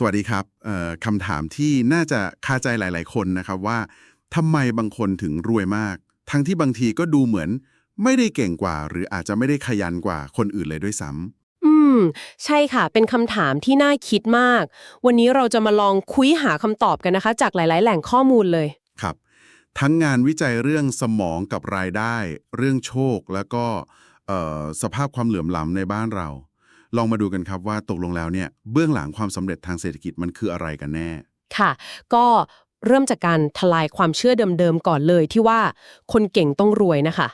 สวัสดีครับเอ่อคำถามที่น่าจะคาใจหลาย ๆ คนนะครับว่าทำไมบางคนถึงรวยมาก ทั้งที่บางทีก็ดูเหมือนไม่ได้เก่งกว่า หรืออาจจะไม่ได้ขยันกว่าคนอื่นเลยด้วยซ้ำอืม ใช่ค่ะ เป็นคำถามที่น่าคิดมาก วันนี้เราจะมาลองคุยหาคำตอบกันนะคะ จากหลาย ๆ แหล่งข้อมูลเลย ครับ ทั้งงานวิจัยเรื่องสมองกับรายได้ เรื่องโชค แล้วก็เอ่อสภาพความเหลื่อมล้ำในบ้านเรา ลองมาดูกันครับว่าตกลงแล้วเนี่ยเบื้องหลังความสำเร็จทางเศรษฐกิจมันคืออะไรกันแน่ ค่ะ ก็เริ่มจากการทลายความเชื่อเดิมๆก่อนเลยที่ว่าคนเก่งต้องรวยนะคะ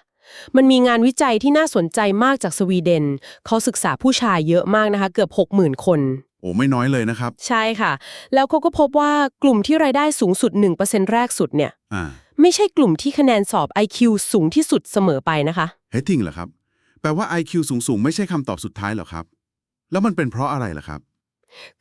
มันมีงานวิจัยที่น่าสนใจมากจากสวีเดน เขาศึกษาผู้ชายเยอะมากนะคะ เกือบ 60,000 คน โอ้ไม่น้อยเลยนะครับ ใช่ค่ะ แล้วเขาก็พบว่ากลุ่มที่รายได้สูงสุด 1%แรกสุดเนี่ยอ่าไม่ใช่กลุ่มที่คะแนนสอบ IQ สูงที่สุดเสมอไปนะคะเฮ้ยจริงเหรอครับ แปลว่า IQ สูงๆไม่ใช่คำตอบสุดท้ายเหรอครับ แล้วมันเป็นเพราะอะไรล่ะครับ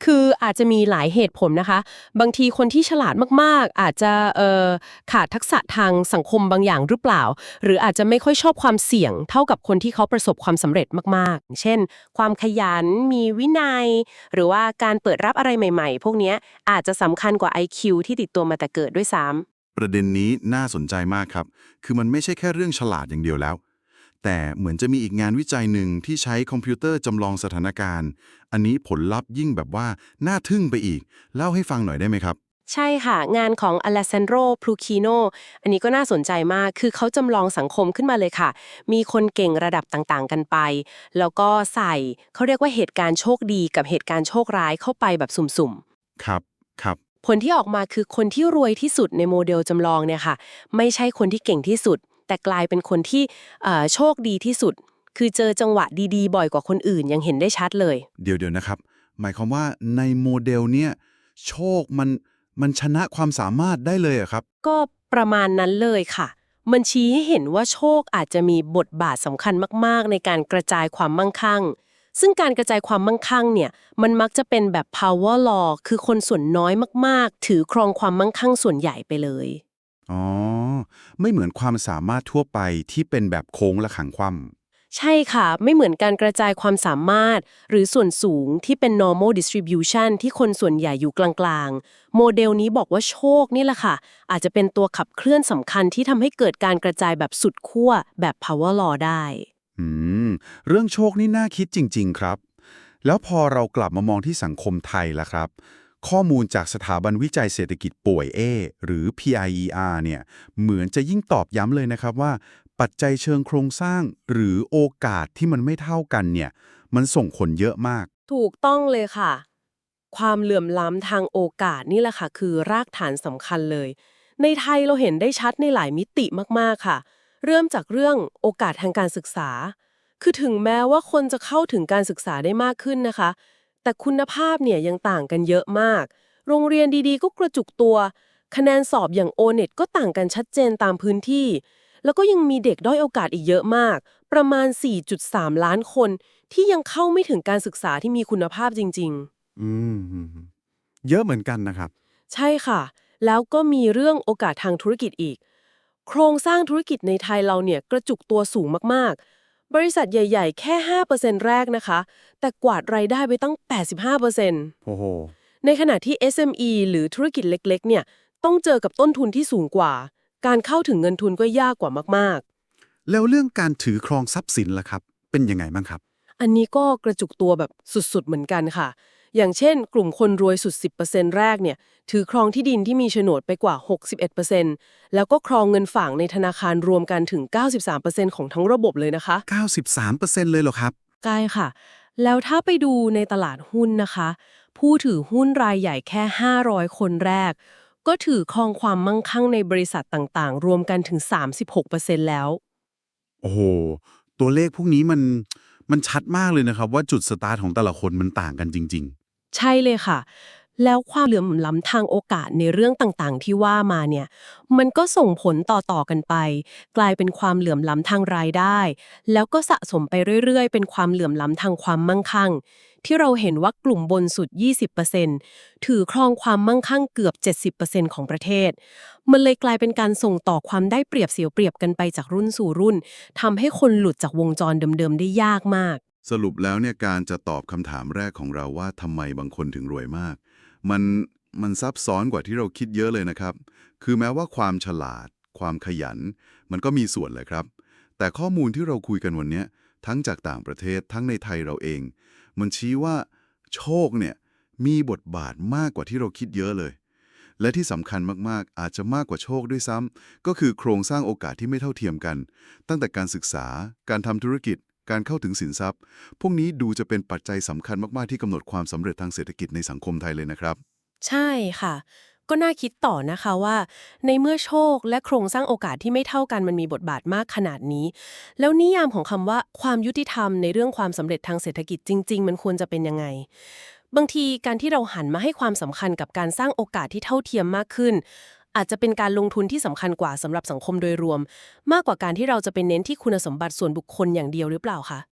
คืออาจจะมีหลายเหตุผลนะคะ บางทีคนที่ฉลาดมากๆ อาจจะเอ่อขาดทักษะทางสังคมบางอย่างหรือเปล่า หรืออาจจะไม่ค่อยชอบความเสี่ยง เท่ากับคนที่เขาประสบความสำเร็จมากๆ เช่น ความขยันมีวินัย หรือว่าการเปิดรับอะไรใหม่ๆ พวกเนี้ยอาจจะสำคัญกว่า IQ ที่ติดตัวมาแต่เกิดด้วยซ้ำประเด็นนี้น่าสนใจมากครับ คือมันไม่ใช่แค่เรื่องฉลาดอย่างเดียวแล้ว แต่เหมือนจะมีอีกงานวิจัยหนึ่งที่ใช้คอมพิวเตอร์จำลองสถานการณ์ อันนี้ผลลัพธ์ยิ่งแบบว่า น่าทึ่งไปอีก เล่าให้ฟังหน่อยได้ไหมครับ ใช่ค่ะ งานของอ l ล s ซ n นโ o พลูคิโนอันนี้ก็น่าสนใจมาก คือเขาจำลองสังคมขึ้นมาเลยค่ะ มีคนเก่งระดับต่างๆ กันไป แล้วก็ใส่เขาเรียกว่าเหตุการณ์โชคดีกับเหตุการณ์โชคร้ายเข้าไปแบบสุ่มครับ ครับๆผลที่ออกมาคือคนที่รวยที่สุดในโมเดลจำลองเนี่ยค่ะ ไม่ใช่คนที่เก่งที่สุด แต่กลายเป็นคนที่เอ่อโชคดีที่สุด คือเจอจังหวะดีๆ บ่อยกว่าคนอื่นยังเห็นได้ชัดเลย เดี๋ยวเดี๋ยวนะครับ หมายความว่าในโมเดลเนี่ยโชคมันมันชนะความสามารถได้เลยเหรอะครับ ก็ประมาณนั้นเลยค่ะ มันชี้ให้เห็นว่าโชคอาจจะมีบทบาทสำคัญมาก ๆ ในการกระจายความมั่งคั่ง ซึ่งการกระจายความมั่งคั่งเนี่ย มันมักจะเป็นแบบ power law คือคนส่วนน้อยมาก ๆ ถือครองความมั่งคั่งส่วนใหญ่ไปเลย อ๋อ ไม่เหมือนความสามารถทั่วไปที่เป็นแบบโค้งและขังคว่ใช่ค่ะ ไม่เหมือนการกระจายความสามารถ หรือส่วนสูงที่เป็น normal distribution ที่คนส่วนใหญ่อยู่กลางๆ โมเดลนี้บอกว่าโชคนี่แหละค่ะ อาจจะเป็นตัวขับเคลื่อนสำคัญที่ทำให้เกิดการกระจายแบบสุดขั้วแบบ power law ได้ำอืม เรื่องโชคนี่น่าคิดจริง ๆ ครับ แล้วพอเรากลับมามองที่สังคมไทยล่ะครับ ข้อมูลจากสถาบันวิจัยเศรษฐกิจป่วย A หรือ PIER เนี่ยเหมือนจะยิ่งตอบย้ำเลยนะครับว่า ปัจจัยเชิงโครงสร้างหรือโอกาสที่มันไม่เท่ากันเนี่ยมันส่งผลเยอะมาก ถูกต้องเลยค่ะ ความเหลื่อมล้ำทางโอกาสนี่แหละค่ะ คือรากฐานสำคัญเลย ในไทยเราเห็นได้ชัดในหลายมิติมากๆค่ะ เริ่มจากเรื่องโอกาสทางการศึกษา คือถึงแม้ว่าคนจะเข้าถึงการศึกษาได้มากขึ้นนะคะ แต่คุณภาพเนี่ยยังต่างกันเยอะมาก โรงเรียนดีๆ ก็กระจุกตัว คะแนนสอบอย่าง o n e t ก็ต่างกันชัดเจนตามพื้นที่ แล้วก็ยังมีเด็กด้อยโอกาสอีกเยอะมาก ประมาณ 4.3 ล้านคน ที่ยังเข้าไม่ถึงการศึกษาที่มีคุณภาพจริง ๆ อืม เยอะเหมือนกันนะครับ ใช่ค่ะ แล้วก็มีเรื่องโอกาสทางธุรกิจอีก โครงสร้างธุรกิจในไทยเราเนี่ยกระจุกตัวสูงมากๆ บริษัทใหญ่ ๆ แค่ 5%แรกนะคะ แต่กวาดรายได้ไปตั้ง 85%โอ้โห ในขณะที่ SME หรือธุรกิจเล็ก ๆ เนี่ย ต้องเจอกับต้นทุนที่สูงกว่า การเข้าถึงเงินทุนก็ยากกว่ามาก ๆ แล้วเรื่องการถือครองทรัพย์สินล่ะครับ เป็นยังไงบ้างครับ อันนี้ก็กระจุกตัวแบบสุด ๆ เหมือนกันค่ะ อย่างเช่น กลุ่มคนรวยสุด 10%แรกเนี่ยถือครองที่ดินที่มีโฉนดไปกว่า 61%แล้วก็ครองเงินฝากในธนาคารรวมกันถึง 93%ของทั้งระบบเลยนะคะ 93%เลยเหรอครับใช่ค่ะ แล้วถ้าไปดูในตลาดหุ้นนะคะ ผู้ถือหุ้นรายใหญ่แค่ 500 คนแรก ก็ถือครองความมั่งคั่งในบริษัทต่างๆ รวมกันถึง 36%แล้ว โอ้โห ตัวเลขพวกนี้มันมันชัดมากเลยนะครับ ว่าจุดสตาร์ทของแต่ละคนมันต่างกันจริง ใช่เลยค่ะ แล้วความเหลื่อมล้ำทางโอกาสในเรื่องต่างๆ ที่ว่ามาเนี่ย มันก็ส่งผลต่อๆกันไป กลายเป็นความเหลื่อมล้ำทางรายได้ แล้วก็สะสมไปเรื่อยๆ เป็นความเหลื่อมล้ำทางความมั่งคั่ง ที่เราเห็นว่ากลุ่มบนสุด 20%ถือครองความมั่งคั่งเกือบ 70%ของประเทศ มันเลยกลายเป็นการส่งต่อความได้เปรียบเสียเปรียบกันไปจากรุ่นสู่รุ่นทำให้คนหลุดจากวงจรเดิมๆได้ยากมาก สรุปแล้วเนี่ยการจะตอบคำถามแรกของเราว่าทำไมบางคนถึงรวยมาก มันมันซับซ้อนกว่าที่เราคิดเยอะเลยนะครับ คือแม้ว่าความฉลาด ความขยัน มันก็มีส่วนเลยครับ แต่ข้อมูลที่เราคุยกันวันนี้ทั้งจากต่างประเทศทั้งในไทยเราเอง มันชี้ว่าโชคเนี่ยมีบทบาทมากกว่าที่เราคิดเยอะเลย และที่สำคัญมากๆ อาจจะมากกว่าโชคด้วยซ้ำก็คือโครงสร้างโอกาสที่ไม่เท่าเทียมกัน ตั้งแต่การศึกษา การทำธุรกิจ การเข้าถึงสินทรัพย์ พวกนี้ดูจะเป็นปัจจัยสำคัญมากๆที่กำหนดความสำเร็จทางเศรษฐกิจในสังคมไทยเลยนะครับ ใช่ค่ะ ก็น่าคิดต่อนะคะว่า ในเมื่อโชคและโครงสร้างโอกาสที่ไม่เท่ากันมันมีบทบาทมากขนาดนี้ แล้วนิยามของคำว่าความยุติธรรมในเรื่องความสำเร็จทางเศรษฐกิจจริง ๆ มันควรจะเป็นยังไงบางทีการที่เราหันมาให้ความสำคัญกับการสร้างโอกาสที่เท่าเทียมมากขึ้น อาจจะเป็นการลงทุนที่สำคัญกว่าสำหรับสังคมโดยรวม มากกว่าการที่เราจะเป็นเน้นที่คุณสมบัติส่วนบุคคลอย่างเดียวหรือเปล่าคะ